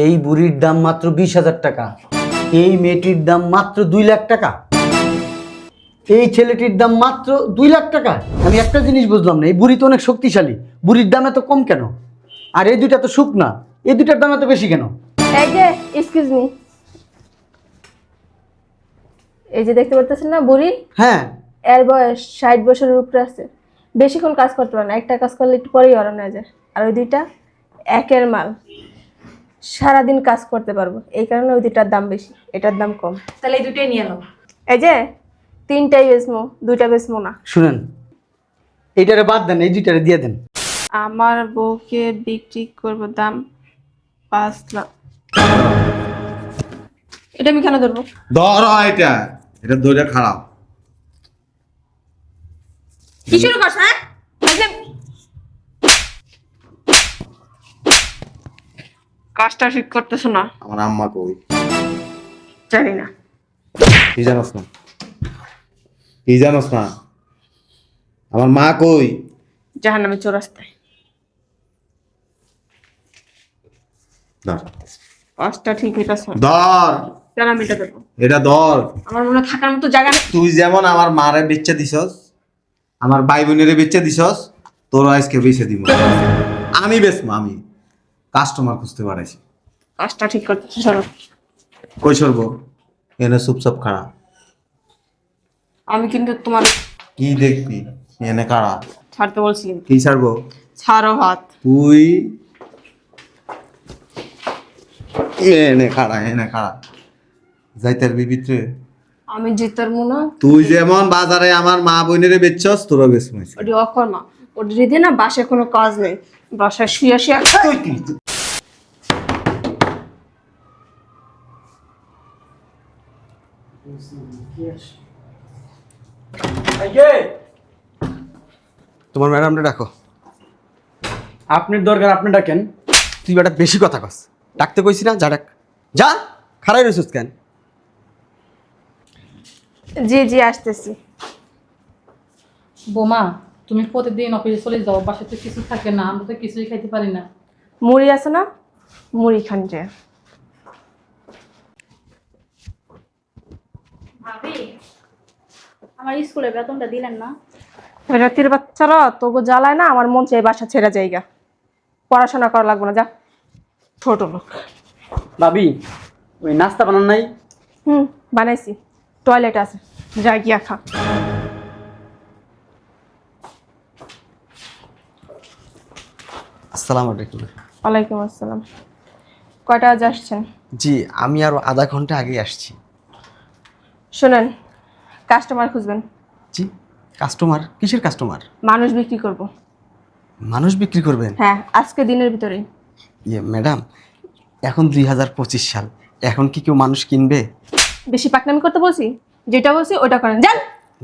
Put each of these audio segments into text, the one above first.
এই বুড়ির দাম মাত্র বিশ হাজার টাকা। এই মেয়েটির দাম মাত্র দুই লাখ টাকা। এই ছেলেটির দাম মাত্র দুই লাখ টাকা। আমি একটা জিনিস বুঝলাম না এই বুড়ি তো অনেক শক্তিশালী। বুড়ির দাম এত কম কেন? আর এই দুইটা তো সুখ না এই দুইটার দাম এত বেশি কেন? এই যে এক্সকিউজ মি এই যে দেখতে পাচ্ছেন না বুড়ি? হ্যাঁ। এর বয়স ষাট বছরের উপরে আছে। বেশিক্ষণ কাজ করতে পারে না একটা কাজ করলে একটু পরেই নেওয়া যায়। আর ওই দুইটা একের মাল। সারাদিন কাজ করতে পারব। এই কারণে ওই দুটার দাম বেশি এটার দাম কম। তাহলে এই দুটোই নিয়ে নাও। এই যে তিনটাই বেচমো দুইটা বেচমো না। শুনেন এইটারে বাদ দেন এই দুইটারে দিয়ে দেন। আমার বউকে বিক্রি করব দাম পাঁচ লাখ। এটা আমি কেন ধরবো? ধর এটা এটা দইটা খারাপ। কি শুরু করছ হ্যাঁ এই যে- কাজটা ঠিক করতেছো না? আমার আম্মা কই? জানি না। কি জানোস না? কি জানোস না? আমার মা কই? জাহান নামে চৌরাস্তায় কাজটা ঠিক হইতেছে ধর। কেন আমি এটা দেবো? এটা ধর। আমার মনে থাকার মতো জায়গা নেই। তুই যেমন আমার মারে বেচে দিছস আমার ভাই বোনের বেচে দিছস তোর আজকে বেচে দিব আমি বেচবো আমি। কাস্টমার খুঁজতে পারাইছি কাজটা ঠিক করতেছে চলো। কই সরবো? এনে চুপচাপ খাড়া। আমি কিন্তু তোমার কি দেখবি? এনে খাড়া। ছাড়তে বলছি কিন্তু। কি ছাড়বো? ছাড়ো হাত তুই এনে খাড়া এনে খাড়া। যাইতার বিবিত্রে। আমি জিতার মনে। তুই যেমন বাজারে আমার মা বোনেরে বেচছস তোরা বেচমাইছ ওটি অকর্মা। ওটি যদি না বাসায় কোনো কাজ নেই। বাসায় শুয়ে শুয়ে তুই কি? তোমার ম্যাডামটা ডাকো। আপনার দরকার আপনি ডাকেন। তুই বেটা বেশি কথা কস। ডাকতে কইছি না যা ডাক। যা খারাই রইছিস কেন? জি জি আসতেছি। বোমা তুমি প্রতিদিন অফিসে চলে যাও বাসাতে কিছু থাকে না আমরা তো কিছুই খাইতে পারি না। মুড়ি আছে না? মুড়ি খান যে। ভাবি আমার স্কুলে বেতনটা দিলেন না। রাতের বাচ্চারা তোকে জ্বালায় না আমার মন চাই বাসা ছেড়ে জায়গা পড়াশোনা করা লাগবে না যা। ছোট লোক। ভাবি ওই নাস্তা বানান নাই? হুম বানাইছি। টয়লেট আছে যা গিয়া খা। আসসালামু আলাইকুম। ওয়ালাইকুম আসসালাম। কয়টা আজ আসছেন? জি আমি আরও আধা ঘণ্টা আগে আসছি। শোনেন কাস্টমার খুঁজবেন। জি কাস্টমার কিসের কাস্টমার মানুষ বিক্রি করব। মানুষ বিক্রি করবেন? হ্যাঁ আজকে দিনের ভিতরেই ইয়ে ম্যাডাম এখন দুই হাজার পঁচিশ সাল। এখন কি কেউ মানুষ কিনবে? বেশি পাকনামি করতে বলছি? যেটা বলছি ওটা করেন। যান!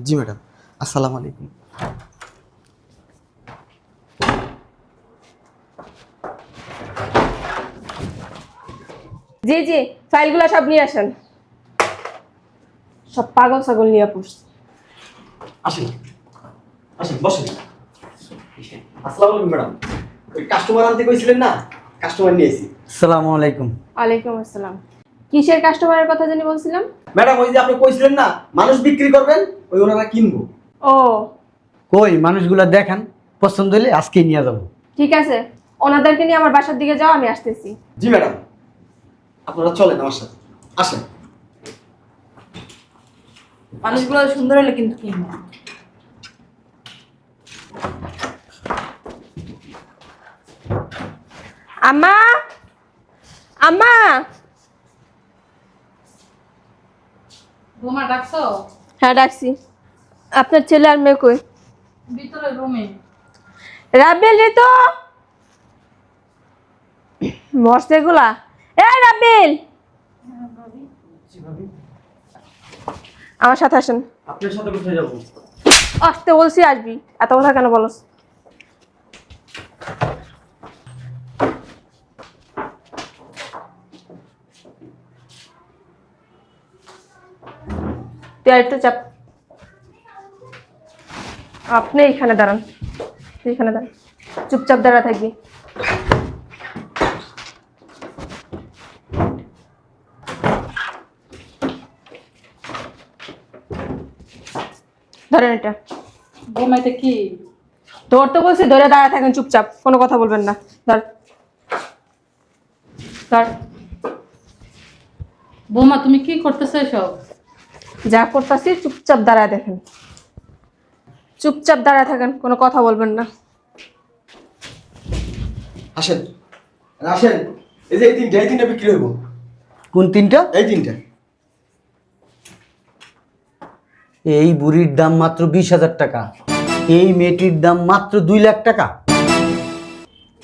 জি ম্যাডাম আসসালামু আলাইকুম। জি জি ফাইলগুলো সব নিয়ে আসেন। সব পাগল ছাগল নিয়ে পুষ আসেন আসেন বসেন। আসসালামু আলাইকুম ম্যাডাম। ওই কাস্টমার আনতে কইছিলেন না? কাস্টমার নিয়েছি আসসালামু আলাইকুম। ওয়ালাইকুম আসসালাম। কিসের কাস্টমারের কথা জানি বলছিলাম? ম্যাডাম ওই যে আপনি কইছিলেন না মানুষ বিক্রি করবেন ওই ওনারা কিনবো। ও। কই মানুষগুলা দেখান পছন্দ হলে আজকেই নিয়ে যাব। ঠিক আছে ওনাদেরকে নিয়ে আমার বাসার দিকে যাও আমি আসতেছি। জি ম্যাডাম। আপনারা চলেন আমার সাথে। আসেন। মানুষগুলো সুন্দর হলে কিন্তু কিনবো আম্মা! আম্মা! বোমা ডাকছো? হ্যাঁ ডাকছি। আপনার ছেলে আর মেয়ে কই? ভিতরে রুমে। রাবেল তো মরছে এগুলা। এই রাবেল আমার সাথে আসেন। আপনার সাথে কোথায় যাব? আসতে বলছি আসবি। এত কথা কেন বলস? তুই একটু চাপ। আপনি এখানে দাঁড়ান। তুই এখানে দাঁড়ান চুপচাপ দাঁড়া থাকবি। ধরেন এটা। বৌমা এটা কি? ধরতে বলছি ধরে দাঁড়ায় থাকেন চুপচাপ কোনো কথা বলবেন না। ধর। ধর। বৌমা তুমি কি করতেছো এসব? যা করতেছি চুপচাপ দাঁড়ায় দেখেন। চুপচাপ দাঁড়ায় থাকেন কোনো কথা বলবেন না। আসেন। আসেন এই যে এই তিনটা এই তিনটা বিক্রি হইব। কোন তিনটা? এই তিনটা। এই বুড়ির দাম মাত্র বিশ হাজার টাকা। এই মেয়েটির দাম মাত্র দুই লাখ টাকা।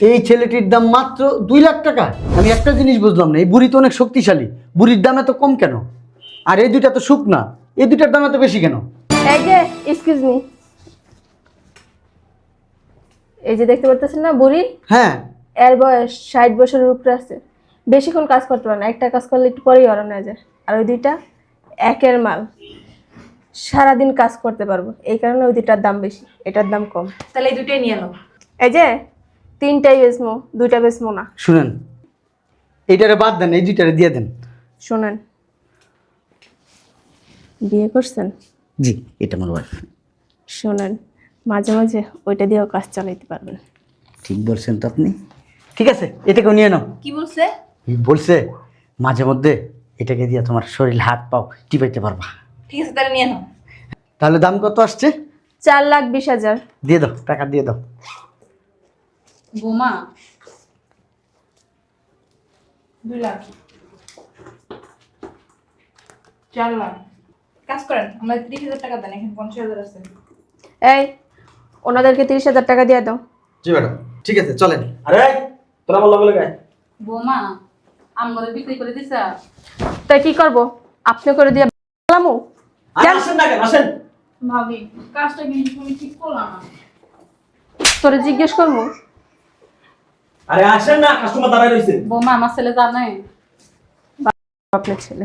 এই ছেলেটির দাম মাত্র দুই লাখ টাকা। আমি একটা জিনিস বুঝলাম না এই বুড়ি তো অনেক শক্তিশালী। বুড়ির দাম এত কম কেন? আর এই দুইটা তো সুখ না এই দুইটার দাম এত বেশি কেন? এই যে এক্সকিউজ মি এই যে দেখতে পাচ্ছেন না বুড়ি? হ্যাঁ। এর বয়স ষাট বছরের উপরে আছে। বেশিক্ষণ কাজ করতে পারে না একটা কাজ করলে একটু পরেই অরণ হয়ে যায়। আর ওই দুইটা একের মাল। সারাদিন কাজ করতে পারব। এই কারণে ওই দুইটার দাম বেশি এটার দাম কম। তাহলে এই দুটোই নিয়ে নাও। এই যে তিনটাই বেচমো দুইটা বেচমো না। শুনেন এইটারে বাদ দেন এই দুইটারে দিয়ে দেন। শোনেন। বিয়ে করছেন? জি এটা আমার ওয়াইফ শোনেন মাঝে মাঝে ওইটা দিয়েও কাজ চালাইতে পারবেন। ঠিক বলছেন তো আপনি। ঠিক আছে এটাকেও নিয়ে নাও। কি বলছে? বলছে মাঝে মধ্যে এটাকে দিয়ে তোমার শরীর হাত পাও টিপাইতে পারবা। ঠিক আছে তাহলে নিয়ে নাও। তাহলে দাম কত আসছে? চার লাখ বিশ হাজার। দিয়ে দাও টাকা দিয়ে দাও। বোমা। দুই লাখ। চার লাখ। কাজ করেন আমরা ত্রিশ হাজার টাকা দেন এখানে পঞ্চাশ হাজার আছে। এই ওনাদেরকে তিরিশ হাজার টাকা দিয়ে দাও। জি ম্যাডাম ঠিক আছে চলেন। আরে এই, তোরা আমার লগে লগে আয়। বৌমা বিক্রি করে দিছা। তাই কি করব? আপনি করে দিয়ে বলামু আসেন না কেন? আসেন। ভাবি কাজটা কিন্তু তুমি ঠিক করলাম না। তোরে জিজ্ঞেস করব? আরে আসেন না কাস্টমার দাঁড়ায় রইছে বৌমা আমার ছেলে জানে। আপনার ছেলে।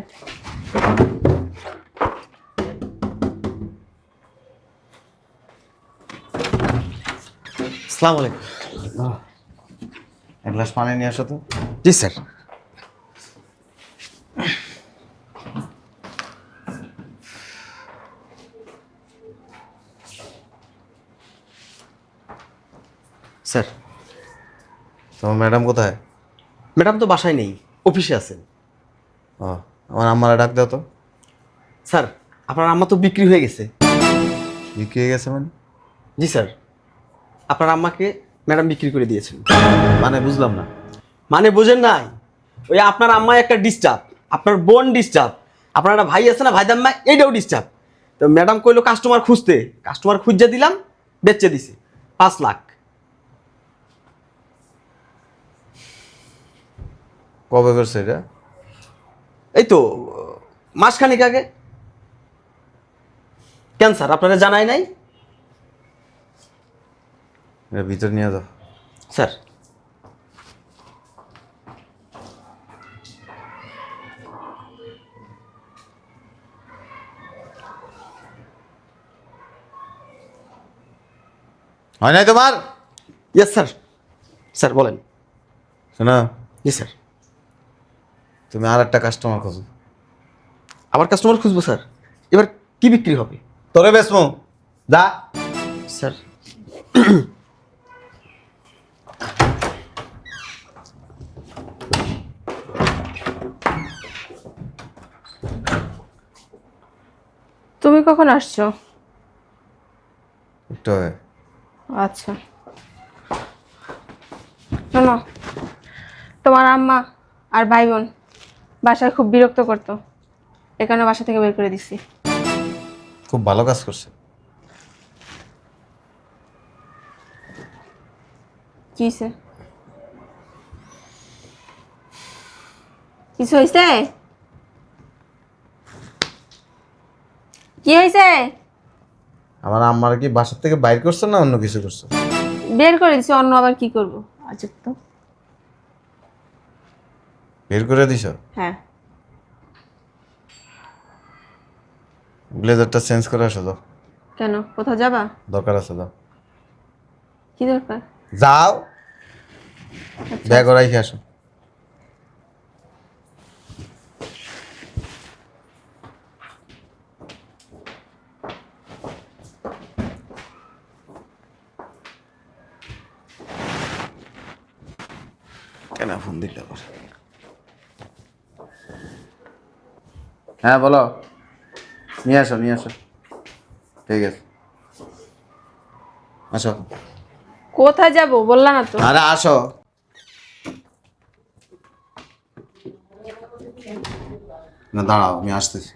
আসসালামু আলাইকুম। এক গ্লাস পানি নিয়ে আসো তো। জি স্যার। স্যার তোমার ম্যাডাম কোথায়? ম্যাডাম তো বাসায় নেই অফিসে আছেন। ও আমার আম্মারা ডাক দাও তো। স্যার আপনার আম্মা তো বিক্রি হয়ে গেছে। বিক্রি হয়ে গেছে মানে? জি স্যার আপনার আম্মাকে ম্যাডাম বিক্রি করে দিয়েছেন। মানে বুঝলাম না। মানে বোঝেন নাই ওই আপনার আম্মা একটা ডিস্টার্ব আপনার বোন ডিস্টার্ব আপনার একটা ভাই আছে না ভাই দাম্মা এইটাও ডিস্টার্ব তো ম্যাডাম কইলো কাস্টমার খুঁজতে কাস্টমার খুঁজে দিলাম বেচে দিছে পাঁচ লাখ। কবে করছে এটা? এই তো মাসখানিক আগে। কেন স্যার আপনারা জানাই নাই? এটা ভিতর নিয়ে যাও। স্যার। হয় নাই তোমার? ইয়েস স্যার স্যার বলেন। শোনা। জি স্যার তুমি আর একটা কাস্টমার খোঁজো। আবার কাস্টমার খুঁজবো স্যার। এবার কি বিক্রি হবে? তোরে বেসমো যা। স্যার। তুমি কখন আসছো? একটু আগে। আচ্ছা। শোনো তোমার আম্মা আর ভাই বোন। বাসায় খুব বিরক্ত করতো। এ কারণে বাসা থেকে বের করে দিছি। খুব ভালো কাজ করছে। কি হয়েছে কিছু হয়েছে কি হয়েছে আমার আম্মার কি বাসার থেকে বাইর করছ না অন্য কিছু করছ? বের করে দিছি অন্য আবার কি করব? আচ্ছা তো। বের করে দিছ? হ্যাঁ। ব্লেজারটা চেঞ্জ করে আসো তো কেন? কোথাও যাবা? দরকার আছে তো কি দরকার? যাও। ব্যাগ রাইখে আসো হ্যাঁ বলো। নিয়ে আসো নিয়ে আসো। ঠিক আছে। আসো। কোথায় যাব? বললা না তো। আরে আসো। না দাঁড়াও আমি আসতেছি।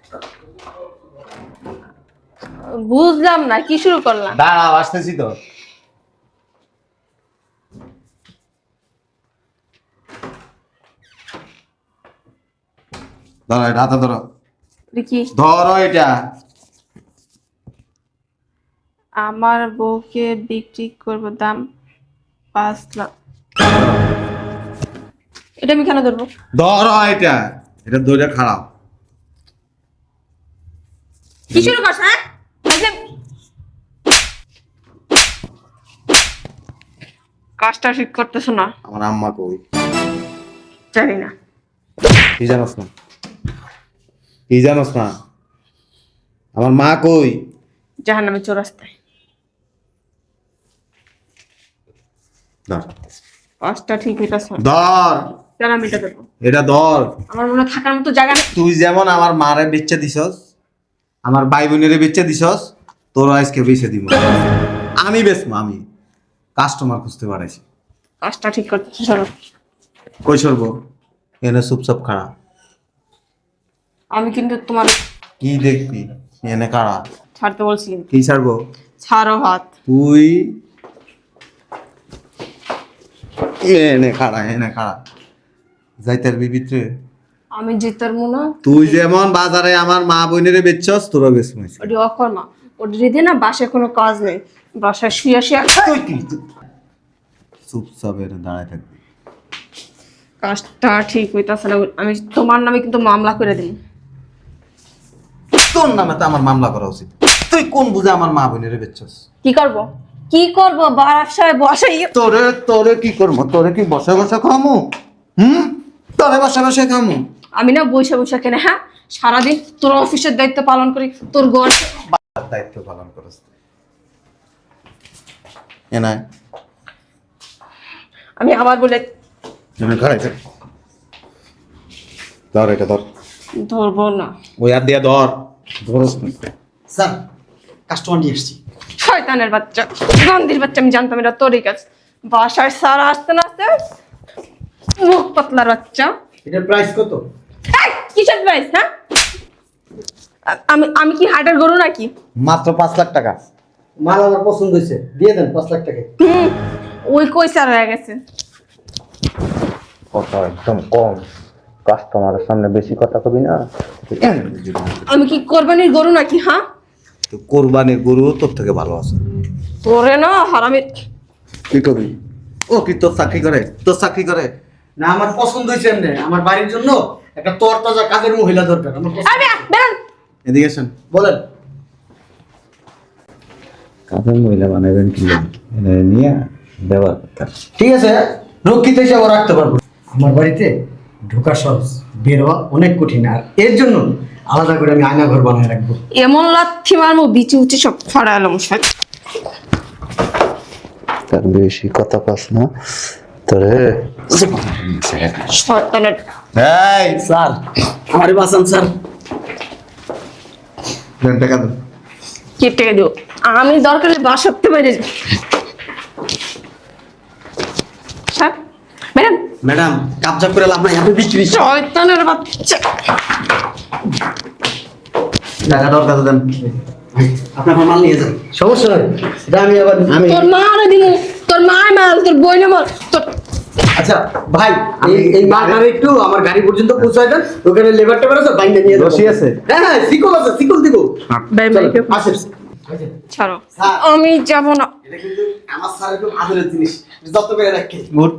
বুঝলাম না কি শুরু করলাম? দাঁড়াও আসতেছি তো। ধরো এটা হাতে ধরো। ধরো এটা। আমার বউকে বিক্রি করব দাম পাঁচ লাখ। এটা আমি কেন ধরবো? ধরো এটা। এটা ধরে খারাপ। কি শুরু করছ হ্যাঁ? কাজটা ঠিক করতেছো না? আমার আম্মা কই? জানি না। কি জানোস না? কি জানোস না? আমার মা কই? জাহান নামে চোরাস্তায়। ধর কাজটা ঠিক হইতেছে। ধর। কেন আমি এটা দেবো এটা ধর। আমার মনে থাকার মতো জায়গা নেই। তুই যেমন আমার মারে বেচে দিছস আমার ভাই বোনের বেচে দিছস তোর আজকে বেচে দিব। আমি বেচবো আমি। কাস্টমার খুঁজতে পারাইছি। কাজটা ঠিক করতেছো চলো কই সরবো? এনে চুপচাপ খাড়া। আমি কিন্তু তোমার কি দেখবি? এনে কাড়া ছাড়তে বলছি কিন্তু। কি ছাড়বো? ছাড়ো হাত। তুই? এনে খাড়া এনে খাড়া যাইতার বিবিত্রে। আমি জিতার মনে তুই যেমন বাজারে আমার মা বোনের বেচছস তোরা বেচমাইছিস ওটি অকর্মা ওটি যদি না বাসায় কোনো কাজ নেই। বাসায় শুয়ে শুয়ে তুই কি চুপচাপ এনে দাঁড়ায় থাকবি। কাজটা ঠিক হইতাছে না। আমি তোমার নামে কিন্তু মামলা করে দিই তোর নামে তো আমার মামলা করা উচিত। তুই কোন বুঝে আমার মা বোনের বেচছস? কি করব? কি করব? বাসায় বসে তোরে তোরে কি করব? তোরে কি বসে বসে খামু? হুম? তোরে বসে বসে খামু? আমি না বৈশা বৈশা কেনে হ্যাঁ? সারাদিন তোর অফিসের দায়িত্ব পালন করি তোর ঘর দায়িত্ব পালন করস এনায় আমি আবার বলে এনে খাড়াই ধর এটা ধর। ধরবো না। ওই আর দিয়া ধর। ধরস না স্যার কাস্টমার নিয়ে এসছি। শয়তানের বাচ্চা গন্ধির বাচ্চা আমি জানতাম এটা তোরই কাজ। বাসায় সারা আসতে না আসতে মুখ পাতলার বাচ্চা। এটার প্রাইস কত? এই, কিসের প্রাইস হ্যাঁ? আ- আমি আমি কি হাটের গরু নাকি? মাত্র পাঁচ লাখ টাকা। মাল আমার পছন্দ হয়েছে। দিয়ে দেন পাঁচ লাখ টাকা। হুম ওই কই সার হয়ে গেছে? কথা একদম কম। কাস্টমারের সামনে বেশি কথা কবি না? আমি কি কোরবানির গরু নাকি হ্যাঁ? তো কোরবানির গরু তোর থেকে ভালো আছে। তোরে না হারামি। কি করবি ও কি তোর চাকরি করে? তোর চাকরি করে? না আমার পছন্দ হয়েছে এমনি। আমার বাড়ির জন্য একটা তরতাজা কাজের মহিলা দরকার। আমার এদিকে আসেন। বলেন। কাজের মহিলা বানাবেন কি নিয়ে দেওয়ার ঠিক আছে রক্ষিত হিসাবে রাখতে পারব। আমার বাড়িতে ঢোকা সহজ বের হওয়া অনেক কঠিন। আর এর জন্য আলাদা করে আমি আয়না ঘর বানায় রাখব। এমন লাথি মারমো বিচি উচি সব ফাড়া এলাম তার বেশি কথা পাস না। তোরে এই স্যার আমারে বাঁচান স্যার। দেন টাকা দেন। কেটে দিও আমি দরকারে বাসাতে বাইরে যাই স্যার ম্যাডাম কাবজা করে লাভ নাই আপনি বিক্রি শয়তানের বাচ্চা। টাকা দরকার দেন। আপনি আমার মাল নিয়ে যান। সমস্যা নাই। এটা আমি আবার আমি তোর মা আরে দিমু। তোর মা মাল তোর বই মাল তোর আচ্ছা ভাই এই এই মালটারে একটু আমার গাড়ি পর্যন্ত পৌঁছায় দেন। ওখানে লেবারটা বেরোছে বাইন্দে নিয়ে যাব। রশি আছে? হ্যাঁ হ্যাঁ সিকল আছে সিকল দিব। বাই চলো, বাই আসেন। ছাড়ো। আমি যাব না। এটা কিন্তু আমার স্যারের খুব আদরের জিনিস। যত করে রাখি। গুড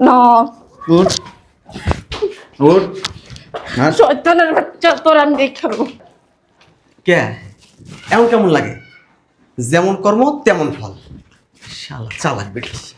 না গুড গুড হ্যাঁ শয়তানের বাচ্চা তোর আমি দেখাবো কে? এমন কেমন লাগে? যেমন কর্ম তেমন ফল। শালা চালাক বেটি।